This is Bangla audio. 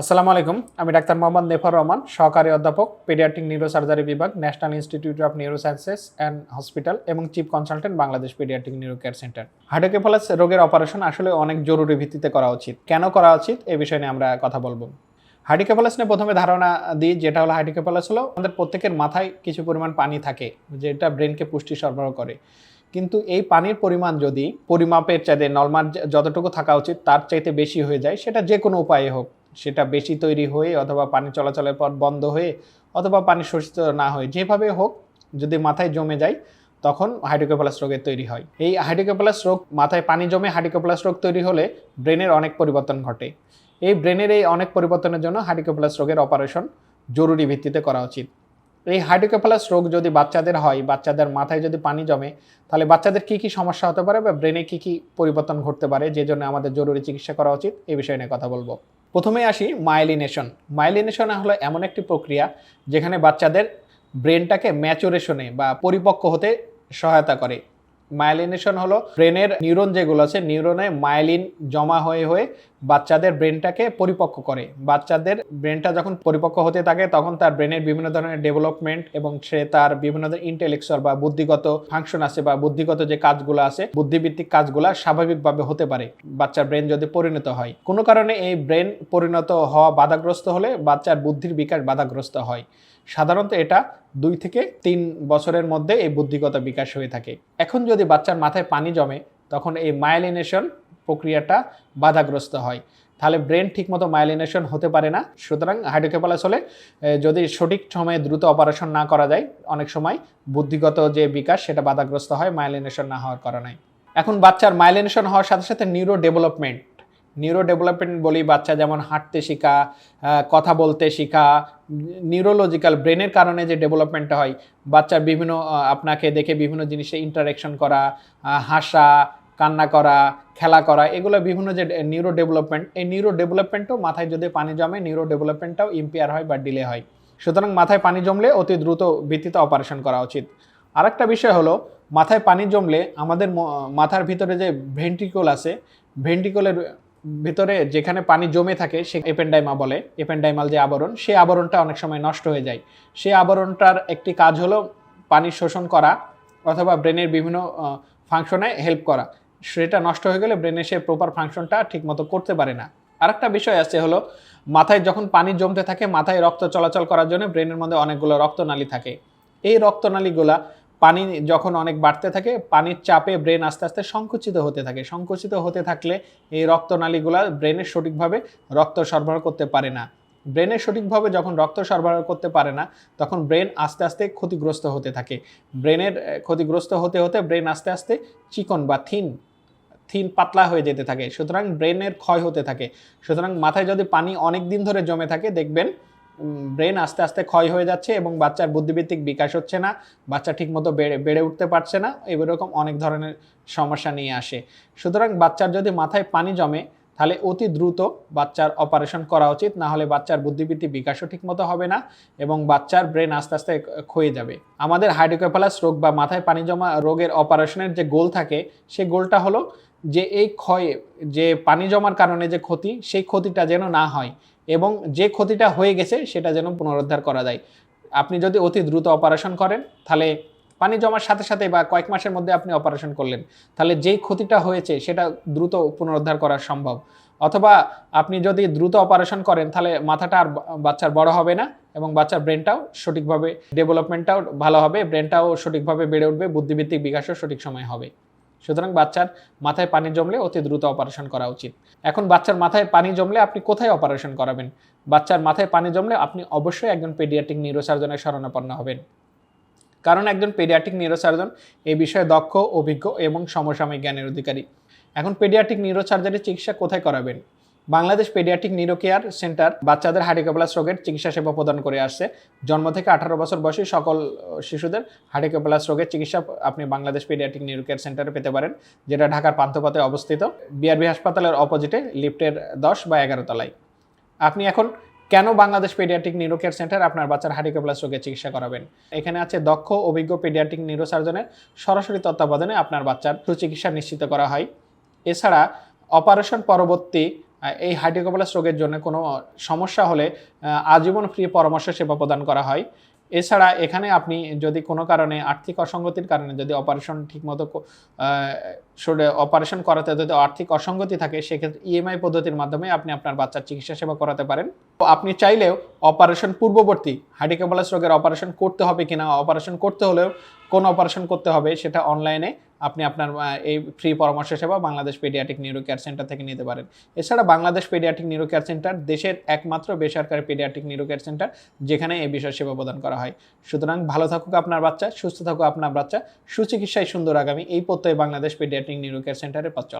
আসসালামু আলাইকুম, আমি ডাক্তার মোহাম্মদ নেফর রহমান, সহকারী অধ্যাপক, পেডিয়াট্রিক নিউরোসার্জারি বিভাগ, national institute of neurosciences and hospital এবং chief consultant Bangladesh paediatric neuro care centre hydrocephalus রোগের অপারেশন আসলে অনেক জরুরি ভিত্তিতে করা উচিত। কেন করা উচিত? এ বিষয়ে নিয়ে আমরা কথা বলব। হাইডিকেফালাস নিয়ে প্রথমে ধারণা দিই, যেটা হলো হাইডিকেফালাস হলো আমাদের প্রত্যেকের মাথায় কিছু পরিমাণ পানি থাকে, যেটা ব্রেনকে পুষ্টি সরবরাহ করে। কিন্তু এই পানির পরিমাণ যদি পরিমাপের চাইতে নর্মাল যতটুকু থাকা উচিত, তার চাইতে বেশি হয়ে যায়, সেটা যে কোনো উপায়ে হোক। সেটা বেশি তৈরি হয়ে অথবা পানি চলাচলের পর বন্ধ হয়ে অথবা পানি শোষিত না হয়ে যেভাবে হোক যদি মাথায় জমে যায়, তখন হাইড্রোকেপালাস রোগের তৈরি হয়। এই হাইড্রোকেপালাস রোগ মাথায় পানি জমে হাইড্রোকেপালাস রোগ তৈরি হলে ব্রেনের অনেক পরিবর্তন ঘটে। এই ব্রেনের এই অনেক পরিবর্তনের জন্য হাইড্রোকেপালাস রোগের অপারেশন জরুরি ভিত্তিতে করা উচিত। এই হাইড্রোকেফালাস রোগ যদি বাচ্চাদের হয়, বাচ্চাদের মাথায় যদি পানি জমে, তাহলে বাচ্চাদের কি কি সমস্যা হতে পারে বা ব্রেনে কি কি পরিবর্তন ঘটতে পারে, যে জন্য আমাদের জরুরি চিকিৎসা করা উচিত এই বিষয়ে নিয়ে কথা বলব। প্রথমে আসি মাইলিনেশন মাইলিনেশন হলো এমন একটি প্রক্রিয়া যেখানে বাচ্চাদের ব্রেনটাকে ম্যাচুরেশনে বা পরিপক্ক হতে সহায়তা করে। মাইলিনেশন হলো ব্রেনের নিউরন যেগুলো আছে, নিউরনে মাইলিন জমা হয়ে হয়ে বাচ্চাদের ব্রেনটাকে পরিপক্ক করে। বাচ্চাদের ব্রেনটা যখন পরিপক্ক হতে থাকে, তখন তার ব্রেনের বিভিন্ন ধরনের ডেভেলপমেন্ট এবং সে তার বিভিন্ন ধরনের ইন্টেলেকচুয়াল বা বুদ্ধিগত ফাংশন আছে বা বুদ্ধিগত যে কাজগুলো আছে বুদ্ধিভিত্তিক কাজগুলো স্বাভাবিকভাবে হতে পারে, বাচ্চার ব্রেন যদি পরিণত হয়। কোনো কারণে এই ব্রেন পরিণত হওয়া বাধাগ্রস্ত হলে বাচ্চার বুদ্ধির বিকাশ বাধাগ্রস্ত হয়। সাধারণত এটা দুই থেকে তিন বছরের মধ্যে এই বুদ্ধিগত বিকাশ হয়ে থাকে। এখন যদি বাচ্চার মাথায় পানি জমে, তখন এই মাইলিনেশন প্রক্রিয়াটা বাধাগ্রস্ত হয়। তাহলে ব্রেন ঠিকমতো মাইলিনেশন হতে পারে না। সুতরাং হাইড্রোকেপালাস হলে যদি সঠিক সময়ে দ্রুত অপারেশন না করা যায়, অনেক সময় বুদ্ধিগত যে বিকাশ, সেটা বাধাগ্রস্ত হয় মাইলিনেশন না হওয়ার কারণে। এখন বাচ্চার মাইলিনেশন হওয়ার সাথে সাথে নিউরো ডেভেলপমেন্ট নিউরো ডেভেলপমেন্ট বলি, বাচ্চা যেমন হাঁটতে শেখা কথা বলতে শেখা নিউরোলজিক্যাল ব্রেনের কারণে যে ডেভেলপমেন্টটা হয়, বাচ্চার বিভিন্ন আপনাকে দেখে বিভিন্ন জিনিসে ইন্টারাকশন করা হাসা, কান্না করা, খেলা করা, এগুলো বিভিন্ন যে নিউরো ডেভেলপমেন্ট এই নিউরো ডেভেলপমেন্টও মাথায় যদি পানি জমে নিউরো ডেভেলপমেন্টটাও ইম্পেয়ার হয় বা ডিলে হয়। সুতরাং মাথায় পানি জমলে অতি দ্রুত ভিত্তিতে অপারেশন করা উচিত। আরেকটা বিষয় হলো, মাথায় পানি জমলে আমাদের মাথার ভিতরে যে ভেন্ট্রিকল আছে ভেন্ট্রিকলের ভিতরে যেখানে পানি জমে থাকে, সে এপেন্ডাইমা বলে। এপেন্ডাইমাল যে আবরণ সেই আবরণটা অনেক সময় নষ্ট হয়ে যায়। সেই আবরণটার একটি কাজ হলো পানি শোষণ করা অথবা ব্রেনের বিভিন্ন ফাংশনে হেল্প করা। সেটা নষ্ট হয়ে গেলে ব্রেনে সে প্রপার ফাংশনটা ঠিকমতো করতে পারে না। আরেকটা বিষয় আছে হলো, মাথায় যখন পানি জমতে থাকে, মাথায় রক্ত চলাচল করার জন্য ব্রেনের মধ্যে অনেকগুলো রক্তনালী থাকে। এই রক্তনালীগুলা পানি যখন অনেক বাড়তে থাকে, পানির চাপে ব্রেন আস্তে আস্তে সংকুচিত হতে থাকে। সংকুচিত হতে থাকলে এই রক্তনালীগুলা ব্রেনে সঠিকভাবে রক্ত সরবরাহ করতে পারে না। ব্রেনে সঠিকভাবে যখন রক্ত সরবরাহ করতে পারে না, তখন ব্রেন আস্তে আস্তে ক্ষতিগ্রস্ত হতে থাকে। ব্রেনের ক্ষতিগ্রস্ত হতে হতে ব্রেন আস্তে আস্তে চিকন বা থিন থিন পাতলা হয়ে যেতে থাকে। সুতরাং ব্রেনের ক্ষয় হতে থাকে। সুতরাং মাথায় যদি পানি অনেক দিন ধরে জমে থাকে, দেখবেন ব্রেন আস্তে আস্তে ক্ষয় হয়ে যাচ্ছে এবং বাচ্চার বুদ্ধিভিত্তিক বিকাশ হচ্ছে না, বাচ্চা ঠিকমতো বেড়ে বেড়ে উঠতে পারছে না, এরকম অনেক ধরনের সমস্যা নিয়ে আসে। সুতরাং বাচ্চার যদি মাথায় পানি জমে, তাহলে অতি দ্রুত বাচ্চার অপারেশন করা উচিত, না হলে বাচ্চার বুদ্ধিবৃত্তি বিকাশও ঠিকমতো হবে না এবং বাচ্চার ব্রেন আস্তে আস্তে ক্ষয়ে যাবে। আমাদের হাইড্রোকেফালাস রোগ বা মাথায় পানি জমা রোগের অপারেশনের যে গোল থাকে সেই গোলটা হলো যে এই ক্ষয়ে, যে পানি জমার কারণে যে ক্ষতি, সেই ক্ষতিটা যেন না হয়। এবং যে ক্ষতিটা হয়ে গেছে সেটা যেন পুনরুদ্ধার করা যায়। আপনি যদি অতি দ্রুত অপারেশন করেন, তাহলে পানি জমার সাথে সাথে বা কয়েক মাসের মধ্যে আপনি অপারেশন করলেন, তাহলে যেই ক্ষতিটা হয়েছে সেটা দ্রুত পুনরুদ্ধার করা সম্ভব। অথবা আপনি যদি দ্রুত অপারেশন করেন, তাহলে মাথাটা আর বাচ্চার বড় হবে না এবং বাচ্চার ব্রেনটাও সঠিকভাবে ডেভেলপমেন্টটাও ভালো হবে ব্রেনটাও সঠিকভাবে বেড়ে উঠবে বুদ্ধিভিত্তিক বিকাশও সঠিক সময় হবে। সুতরাং বাচ্চার মাথায় পানি জমলে অতি দ্রুত অপারেশন করা উচিত। এখন বাচ্চার মাথায় পানি জমলে আপনি কোথায় অপারেশন করাবেন? বাচ্চার মাথায় পানি জমলে আপনি অবশ্যই একজন পেডিয়াট্রিক নিউরোসার্জনের শরণাপন্ন হবেন। কারণ একজন পেডিয়াট্রিক নিউরোসার্জন এই বিষয়ে দক্ষ, অভিজ্ঞ এবং সমসাময়িক জ্ঞানের অধিকারী। এখন পেডিয়াট্রিক নিউরোসার্জারি চিকিৎসা কোথায় করাবেন? Bangladesh paediatric neuro care centre বাচ্চাদের হার্ডিকোপ্লাস রোগের চিকিৎসা সেবা প্রদান করে আসছে। জন্ম থেকে আঠারো বছর বয়সী সকল শিশুদের হার্ডিকোপ্লাস রোগের চিকিৎসা আপনি বাংলাদেশ পেডিয়াট্রিক নিউরো কেয়ার সেন্টারে পেতে পারেন, যেটা ঢাকার পান্থপথে অবস্থিত। বিআরবি হাসপাতালের অপোজিটে লিফটের দশ বা এগারো তলায়। আপনি এখন কেন Bangladesh paediatric neuro care centre আপনার বাচ্চার হার্ডিকোপ্লাস রোগের চিকিৎসা করাবেন? এখানে আছে দক্ষ, অভিজ্ঞ পেডিয়াট্রিক নিউরোসার্জনের সরাসরি তত্ত্বাবধানে আপনার বাচ্চার সুচিকিৎসা নিশ্চিত করা হয়। এছাড়া অপারেশন পরবর্তী এই হাইড্রোকোপ্যালাস রোগের জন্য কোনো সমস্যা হলে আজীবন ফ্রি পরামর্শ সেবা প্রদান করা হয়। এছাড়া এখানে আপনি যদি কোনো কারণে আর্থিক অসঙ্গতির কারণে যদি অপারেশন ঠিকমতো অপারেশন করাতে যদি আর্থিক অসঙ্গতি থাকে, সেক্ষেত্রে ইএমআই পদ্ধতির মাধ্যমে আপনি আপনার বাচ্চার চিকিৎসা সেবা করাতে পারেন। আপনি চাইলেও অপারেশন পূর্ববর্তী হাইড্রোকেপালাস রোগের অপারেশন করতে হবে কিনা অপারেশন করতে হলেও কোন অপারেশন করতে হবে, সেটা অনলাইনে আপনি আপনার এই ফ্রি পরামর্শ সেবা Bangladesh paediatric neuro care centre থেকে নিতে পারেন। এছাড়া Bangladesh paediatric neuro care centre দেশের একমাত্র বেসরকারি পেডিয়াটিক নিউরো কেয়ার সেন্টার যেখানে এই বিষয় সেবা প্রদান করা হয়। সুতরাং ভালো থাকুক আপনার বাচ্চা, সুস্থ থাকুক আপনার বাচ্চা, সুচিকিৎসায় সুন্দর আগামী। এই প্রত্যয়ে বাংলাদেশ পেডিয়াটিক নিউরো কেয়ার সেন্টারে পাচ্ছ